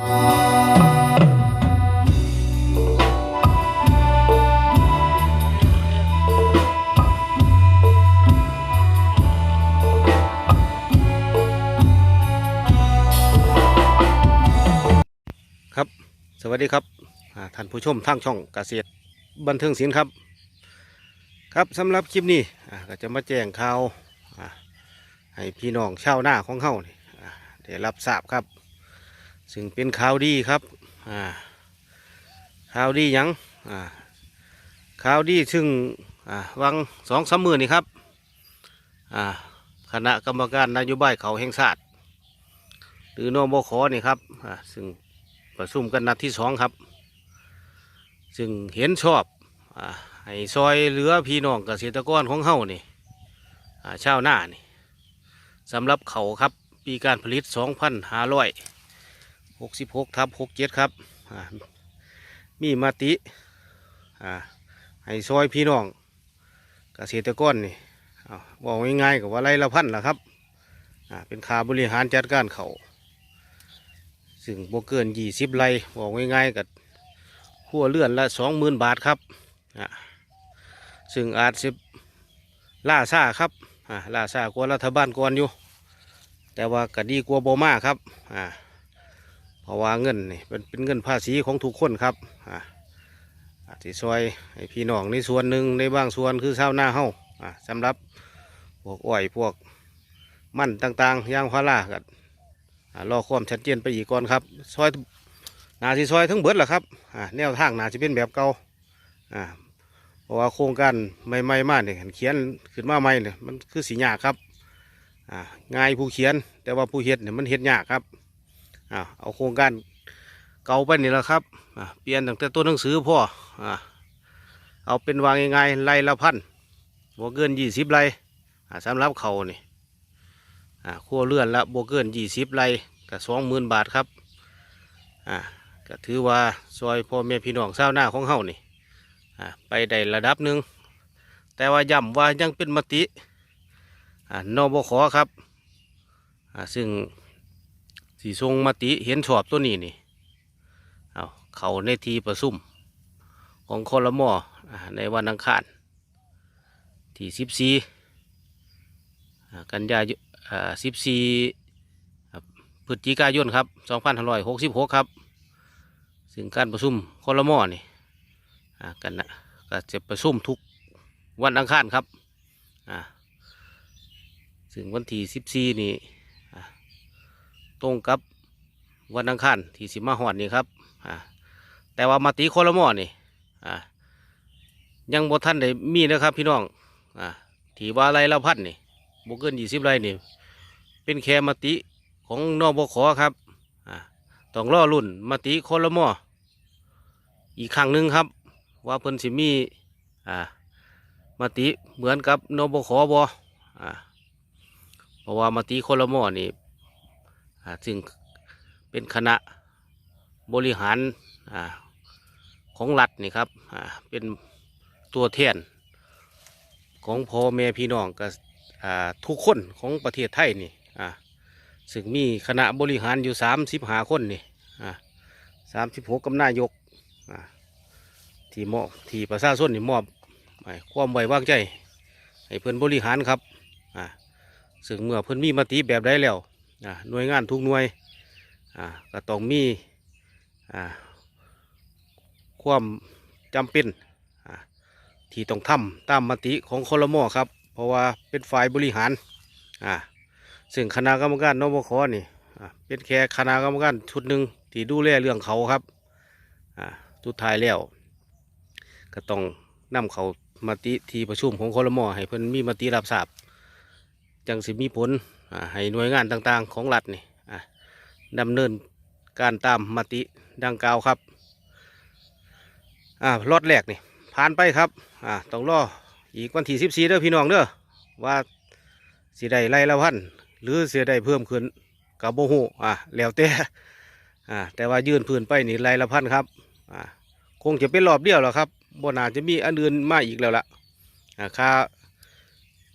ครับ สวัสดีครับท่านผู้ชมทางช่องเกษตรบันเทิงศิลป์ครับ ครับสำหรับคลิปนี้ก็จะมาแจ้งข่าวให้พี่น้องชาวนาของเฮานี่อ่าได้รับทราบครับ ซึ่งเป็นข่าวดีครับอ่าข่าวดียังอ่าข่าวดีซึ่งวังสองสามมือนี่ครับคณะกรรมการนโยบายเขาแห่งชาติหรือนบขนี่ครับซึ่งประชุมกันนัดที่สองครับซึ่งเห็นชอบอให้ซอยเหลือพี่น้องเกษตรกรของเฮานี่ชาวนานี่สำหรับเขาครับปีการผลิต 2,566ทับ67ครับอ่มีมติอ่าให้ซอยพี่น้องเกษตรกรนี่บอกง่ายๆกับว่าไรละพันล่ะครับเป็นคาบริหารจัดการเขาซึ่งบ่เกินยี่สิบไรบอกง่ายๆกับหัวเลื่อนละสองหมื่นบาทครับซึ่งอาจสิล่าซาครับอ่าล่าซากว่ารัฐบาลก่อนอยู่ แต่ว่าก็ดีกว่าบ่มาครับอ่า เพราะว่าเงินนี่เป็นเป็นเงินภาษีของทุกคนครับอ่าอาจจะซอยให้พี่น้องในส่วนหนึ่งในบางส่วนคือชาวนาเฮาอ่าสำหรับพวกอ้อยพวกมันต่างๆยางพารากันรอความชัดเจนไปอีกก่อนครับซอยนาสิซอยทั้งเบิดแหละครับอ่าแนวทางนาจะเป็นแบบเก่าอ่าเพราะว่าโครงการใหม่ๆมากเนี่ยเขียนขึ้นมาใหม่เนี่ยมันคือสีหยาครับอ่าง่ายผู้เขียนแต่ว่าผู้เฮ็ดเนี่ยมันเฮ็ดยากครับ อ่าเอาโครงการเก่าไปนี่แหละครับอ่าเปลี่ยนตั้งแต่ตัวหนังสือพ่ออ่าเอาเป็นวางง่ายๆไร่ละพันบ่เกินยี่สิบไร่อ่าสำหรับเขานี่อ่าครัวเรือนละโบเกินยี่สิบไรก็สองหมื่นบาทครับอ่าก็ถือว่าซอยพ่อแม่พี่น้องชาวนาของเฮานี่อ่าไปได้ระดับหนึ่งแต่ว่าย้ำว่ายังเป็นมติอ่านบขอครับอ่าซึ่ง สีทรงมติเห็นชอบตัวนี้นี่เอาเขาในทีประชุมของคอรมอในวันอังคารที่สิบสี่กันยายนอ่า14พฤศจิกายนครับ2566ครับ ซึ่งการประชุมคอรมอนี่อ่ากันนะก็จะประชุมทุกวันอังคารครับ ซึ่งวันที่14นี่อ่ ตรงกับวันอังคารที่สิมาหอดนี่ครับอ่าแต่ว่ามาติคอรมอนี่อ่ายังบท่านได้มีนะครับพี่น้องอ่าที่ว่าไรละพันนี่บเกินยี่สิบไร่นี่เป็นแค่มติของนอบขอครับอ่าต้องรอรุ่นมติคอรมออีกครั้งหนึ่งครับ ว่าเพิ่นสิมีอ่ามติเหมือนกับนบขอบอ่าเพราะว่ามติคอรมอนี่ ซึ่งเป็นคณะบริหารอของรัฐนี่ครับเป็นตัวแทนของพ่อแม่พี่น้องก็อ่าทุกคนของประเทศไทยนี่ซึ่งมีคณะบริหารอยู่สามสิบห้าคนนี่สามสิบหกกำนายกที่มอบที่ประชาชนนี่มอบให้ความไว้วางใจให้เพื่อนบริหารครับซึ่งเมื่อเพื่อนมีมติแบบใดแล้ว หน่วยงานทุกหน่วยก็ต้องมีอ่าความจำเป็นที่ต้องทำตามมติของคอรมอครับ เพราะว่าเป็นฝ่ายบริหารซึ่งคณะกรรมการนบคนี่เป็นแค่คณะกรรมการชุดหนึ่งที่ดูแลเรื่องเขาครับสุดท้ายแล้ว ก็ต้องนำเขามาติที่ประชุมของคอรมอให้เพิ่อนมีมติรับทราบจังสิมีผล ให้หน่วยงานต่างๆของรัฐนี่ดำเนินการตามมติดังกล่าวครับอ่ารอดแรกนี่ผ่านไปครับอ่าต้องรออีกวันที่สิบสี่เด้อพี่น้องเด้อว่าสิได้ไล่ละพันหรือเสิได้เพิ่มขึ้นกับโบหูอ่าแล้วแต่อ่าแต่ว่ายื่นพื้นไปนี่ไล่ละพันครับอ่าคงจะเป็นรอบเดียวหรอกครับบ่น่าจะมีอันอื่นมาอีกแล้วล่ะอ่าค่า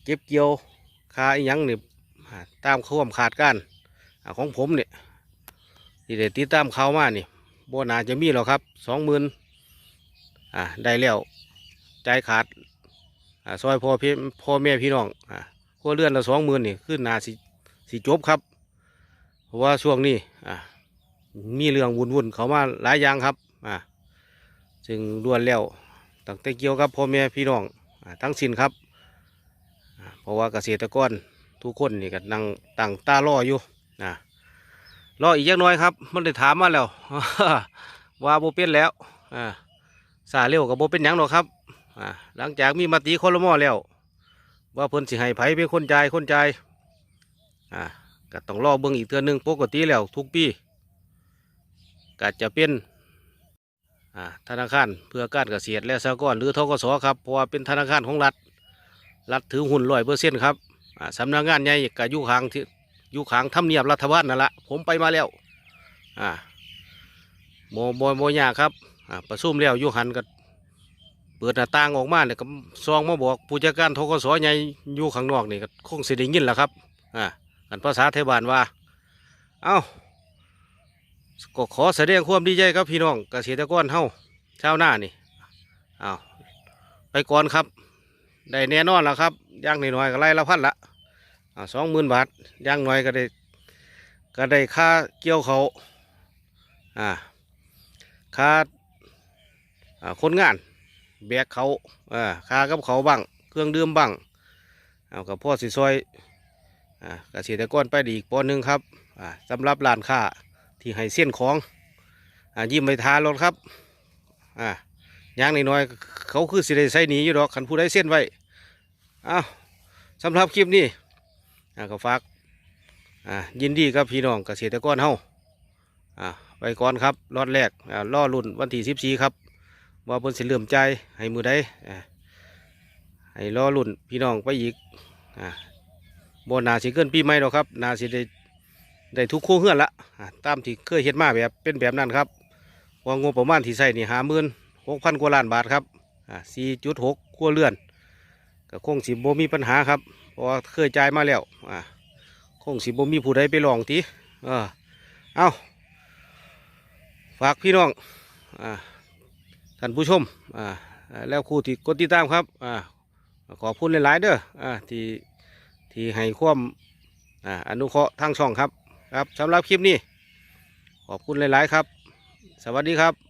เก็บเกี่ยวค่าอีหยังนี่ ตามความขาดการของผมเนี่ยที่ได้ติดตามเขามานี่โบนาจะมีหรอครับสองหมื่นอ่าได้แล้วใจขาดอ่าซอยพ่อพี่พ่อแม่พี่น้องอ่าครัวเรือนละสองหมื่นนี่ขึ้นนาสิสิจบครับ เพราะว่าช่วงนี้อ่ามีเรื่องวุ่นๆเขามาหลายอย่างครับอ่าจึงด่วนแล้วตั้งแต่เกี่ยวกับพ่อแม่พี่น้องอ่าทั้งสิ้นครับอ่าเพราะว่าเกษตรกร ทุกคนนี่ก็นั่งตั้งตารออยู่นะรออีกจักน้อยครับ มันได้ถามมาแล้วว่าโบเป็นแล้วอ่าสาเร็วกับโบเป็นยังหรอกครับอ่าหลังจากมีมติคอรมอแล้ว ว่าเพิ่นสิให้ไผเป็นคนใจคนใจอ่าก็ต้องรอเบิ่งอีกเทื่อหนึงปกติแล้วทุกปีก็จะเป็นอ่าธนาคารเพื่อการเกษตรและสหกรณ์หรือทกสครับเพราะว่าเป็นธนาคารของรัฐ รัฐถือหุ้นร้อยเปอร์เซ็นต์ครับ สำนักงานใหญ่ก็อยู่ขางที่อยู่ขางทำเนียบรัฐบาลนั่นละผมไปมาแล้วอ่าโมโมโมยาครับอ่าประชุมแล้วยู่หันก็เปิดหน้าต่างออกมาเนี่ยก็ซองมาบอกผู้จัดการทกศใหญ่อยู่ข้างนอกนี่ก็คงสิได้ยินแหละครับอ่ากันภาษาไทบานว่า เอ้าก็ขอแสดงความดีใจกับพี่น้องเกษตรกรเฮาชาวนานี่อ้าวไปก่อนครับ ได้แน่นอนแล้วครับย่างน้อยๆก็ไล่ละพันละสองหมื่นบาทย่างน้อยก็ได้ก็ได้ค่าเกี่ยวเขาอ่าค่าคนงานแบกเขาอ่าค่ากับเขาบ้างเครื่องดื่มบ้างเอากับพ่อสิซอยอ่าเกษตรกรไปดีอีกปอนหนึ่งครับอ่าสำหรับร้านค้าที่ให้เส้นของอ่ายิ้มไปทานรถครับอ่า ย่างน้อยๆเขาคือสิได้ใส่หนีอยู่ดอกขันผู้ได้เส้นไว้อ้าวสำหรับคลิปนี้อ่าก็ฝากอ่ายินดีกับพี่น้องเกษตรกรเฮาอ่าไปก่อนครับรอดแรกอ่าล่อรุ่นวันที่สิบสี่ครับว่าเพิ่นสิเริ่มใจให้มือใดอ่าให้ล่อรุ่นพี่น้องไปอีกอ่าบ่นาสิเกินปีใหม่หรอกครับนาสิได้ได้ทุกโครัวเฮือนละอ่าตามที่เคยเฮ็ดมาแบบเป็นแบบนั้นครับว่างบประมาณที่ใส่นี่หาหมื่น หกพันกว่าล้านบาทครับอ่าสี่จุดหกครัวเรือนก็คงสิบ่มีปัญหาครับเพราะว่าเคยจ่ายมาแล้วอ่าคงสิบ่มีผู้ใดไปลองทีเออเอาฝากพี่น้องอ่าท่านผู้ชมอ่าแล้วครูที่กดติดตามครับอ่าขอบคุณหลายๆเด้ออ่าที่ที่ให้ความอ่าอนุเคราะห์ทางช่องครับครับสำหรับคลิปนี้ขอบคุณหลาย ๆ ครับ สวัสดีครับ